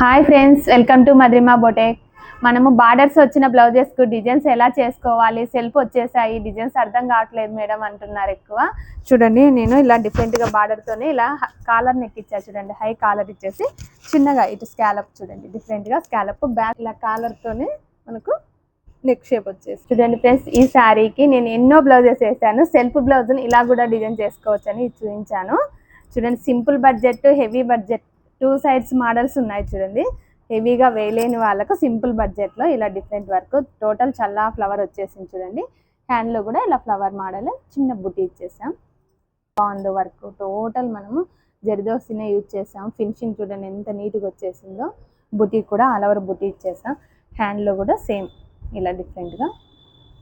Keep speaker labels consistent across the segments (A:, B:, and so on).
A: Hi friends welcome to మద్రిమా boutique. మనము borders వచ్చిన బ్లౌజెస్కు designs ఎలా చేసుకోవాలి సెల్ఫ్ వచ్చేసాయి డిజైన్స్ అర్థం కావట్లేదు మేడం అంటున్నారు ఎక్కువ. చూడండి నేను ఇలా డిఫరెంట్గా బార్డర్తోనే ఇలా కాలర్ నెక్ ఇచ్చా చూడండి హై కాలర్ ఇచ్చేసి చిన్నగా ఇటు స్కాలప్ చూడండి డిఫరెంట్గా స్కాలప్ బ్యాక్ ఇలా కాలర్తోనే మనకు నెక్ షేప్ వచ్చేసి. చూడండి ఫ్రెండ్స్ ఈ శారీకి నేను ఎన్నో బ్లౌజెస్ వేసాను సెల్ఫ్ బ్లౌజ్ని ఇలా కూడా డిజైన్ చేసుకోవచ్చు అని చూపించాను. చూడండి simple budget heavy budget two sides models ఉన్నాయి చూడండి. హెవీగా వేయలేని వాళ్ళకు సింపుల్ బడ్జెట్లో ఇలా డిఫరెంట్ వర్క్. టోటల్ చల్లా ఫ్లవర్ వచ్చేసింది చూడండి. హ్యాండ్లో కూడా ఇలా ఫ్లవర్ మోడల్ చిన్న బుట్టి ఇచ్చేసాం. బాగుంది వర్క్. టోటల్ మనము జరిదోసినే యూజ్ చేసాం. ఫినిషింగ్ చూడండి ఎంత నీట్గా వచ్చేసిందో. బుటీ కూడా ఆల్ ఓవర్ బుటీ ఇచ్చేసాం. హ్యాండ్లో కూడా సేమ్ ఇలా డిఫరెంట్గా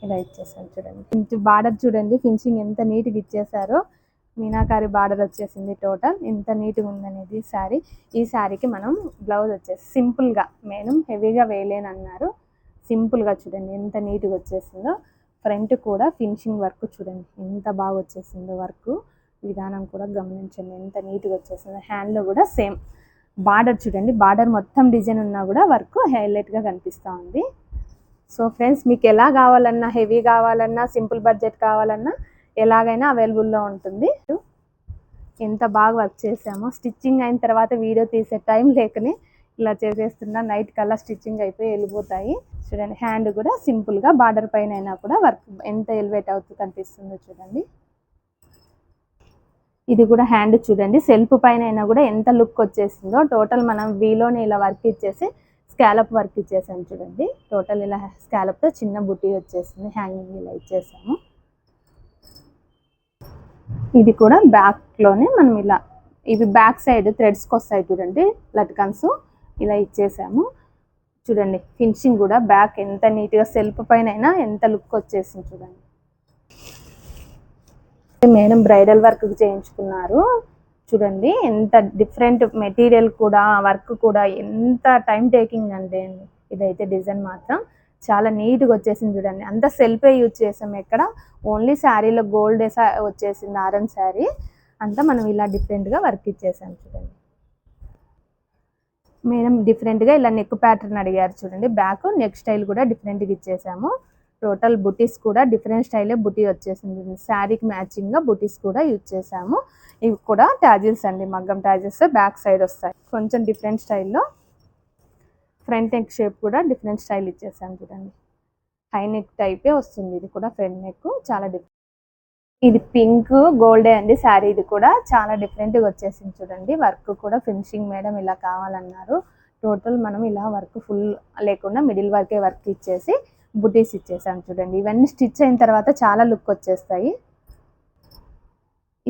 A: ఇలా ఇచ్చేసాం చూడండి. బార్డర్ చూడండి. ఫినిషింగ్ ఎంత నీట్గా ఇచ్చేసారో. మీనాకారి బార్డర్ వచ్చేసింది టోటల్. ఎంత నీట్గా ఉందనేది శారీ. ఈ శారీకి మనం బ్లౌజ్ వచ్చేసి సింపుల్గా మేడం హెవీగా వేయలేనన్నారు. సింపుల్గా చూడండి ఎంత నీట్గా వచ్చేసిందో. ఫ్రంట్ కూడా ఫినిషింగ్ వర్క్ చూడండి ఎంత బాగా వచ్చేసిందో వర్క్ విధానం కూడా గమనించండి ఎంత నీట్గా వచ్చేసిందో. హ్యాండ్లో కూడా సేమ్ బార్డర్ చూడండి బార్డర్ మొత్తం డిజైన్ ఉన్నా కూడా వర్క్ హైలైట్గా కనిపిస్తూ ఉంది. సో ఫ్రెండ్స్ మీకు ఎలా కావాలన్నా హెవీ కావాలన్నా సింపుల్ బడ్జెట్ కావాలన్నా ఎలాగైనా అవైలబుల్లో ఉంటుంది. ఎంత బాగా వర్క్ చేసామో. స్టిచ్చింగ్ అయిన తర్వాత వీడియో తీసే టైం లేకనే ఇలా చేసేస్తున్నా. నైట్ కల్లా స్టిచ్చింగ్ అయిపోయి వెళ్ళిపోతాయి. చూడండి హ్యాండ్ కూడా సింపుల్గా బార్డర్ పైన అయినా కూడా వర్క్ ఎంత ఎలివేట్ అవుతుంది కనిపిస్తుందో చూడండి. ఇది కూడా హ్యాండ్ చూడండి. సెల్ఫ్ పైన అయినా కూడా ఎంత లుక్ వచ్చేసిందో. టోటల్ మనం వీలోనే ఇలా వర్క్ ఇచ్చేసి స్కాలప్ వర్క్ ఇచ్చేసాము చూడండి. టోటల్ ఇలా స్కాలప్తో చిన్న బుట్టి వచ్చేసింది. హ్యాంగింగ్ ఇలా ఇచ్చేసాము. ఇది కూడా బ్యాక్లోనే మనం ఇలా ఇవి బ్యాక్ సైడ్ థ్రెడ్స్కి వస్తాయి చూడండి లట్కన్స్. ఇలా ఇచ్చేసాము. చూడండి ఫినిషింగ్ కూడా బ్యాక్ ఎంత నీట్గా సెల్ఫ్ పైన అయినా ఎంత లుక్ వచ్చేసింది చూడండి. మేడం బ్రైడల్ వర్క్ చేయించుకున్నారు. చూడండి ఎంత డిఫరెంట్ మెటీరియల్ కూడా వర్క్ కూడా ఎంత టైం టేకింగ్ అంటే ఇదైతే డిజైన్ మాత్రం. చాలా నీట్గా వచ్చేసింది చూడండి. అంత సెల్ఫే యూజ్ చేసాం ఎక్కడ. ఓన్లీ శారీలో గోల్డ్ వచ్చేసింది ఆరం శారీ. అంతా మనం ఇలా డిఫరెంట్గా వర్క్ ఇచ్చేసాం చూడండి. మేడం డిఫరెంట్గా ఇలా నెక్ ప్యాటర్న్ అడిగారు చూడండి. బ్యాక్ నెక్ స్టైల్ కూడా డిఫరెంట్గా ఇచ్చేసాము. టోటల్ బుటీస్ కూడా డిఫరెంట్ స్టైలే బుటీ వచ్చేసింది శారీకి మ్యాచింగ్గా బుటీస్ కూడా యూజ్ చేసాము. ఇవి కూడా ట్యాజిల్స్ అండి. మగ్గం ట్యాజిల్స్ బ్యాక్ సైడ్ వస్తాయి. కొంచెం డిఫరెంట్ స్టైల్లో ఫ్రంట్ నెక్ షేప్ కూడా డిఫరెంట్ స్టైల్ ఇచ్చేసాను చూడండి. హై నెక్ టైపే వస్తుంది. ఇది కూడా ఫ్రంట్ నెక్ చాలా డిఫరెంట్ ఇది పింక్ గోల్డే అండి శారీ. ఇది కూడా చాలా డిఫరెంట్గా వచ్చేసింది చూడండి. వర్క్ కూడా ఫినిషింగ్ మేడం ఇలా కావాలన్నారు. టోటల్ మనం ఇలా వర్క్ ఫుల్ లేకుండా మిడిల్ వర్కే వర్క్ ఇచ్చేసి బుటీస్ ఇచ్చేసాం చూడండి. ఇవన్నీ స్టిచ్ అయిన తర్వాత చాలా లుక్ వచ్చేస్తాయి.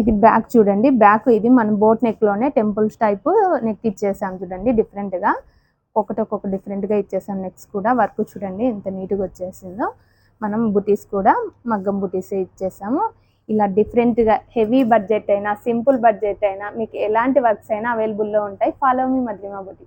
A: ఇది బ్యాక్ చూడండి. బ్యాక్ ఇది మనం బోట్ నెక్లోనే టెంపుల్స్ టైప్ నెక్ ఇచ్చేసాం చూడండి డిఫరెంట్గా. ఒకటి ఒక్కొక్క డిఫరెంట్గా ఇచ్చేసాం నెక్స్ట్ కూడా. వర్క్ చూడండి ఎంత నీట్గా వచ్చేసిందో. మనం బుటీస్ కూడా మగ్గం బుటీసే ఇచ్చేసాము. ఇలా డిఫరెంట్గా హెవీ బడ్జెట్ అయినా సింపుల్ బడ్జెట్ అయినా మీకు ఎలాంటి వర్క్స్ అయినా అవైలబుల్లో ఉంటాయి. ఫాలో మీ మధ్యమా బుటీ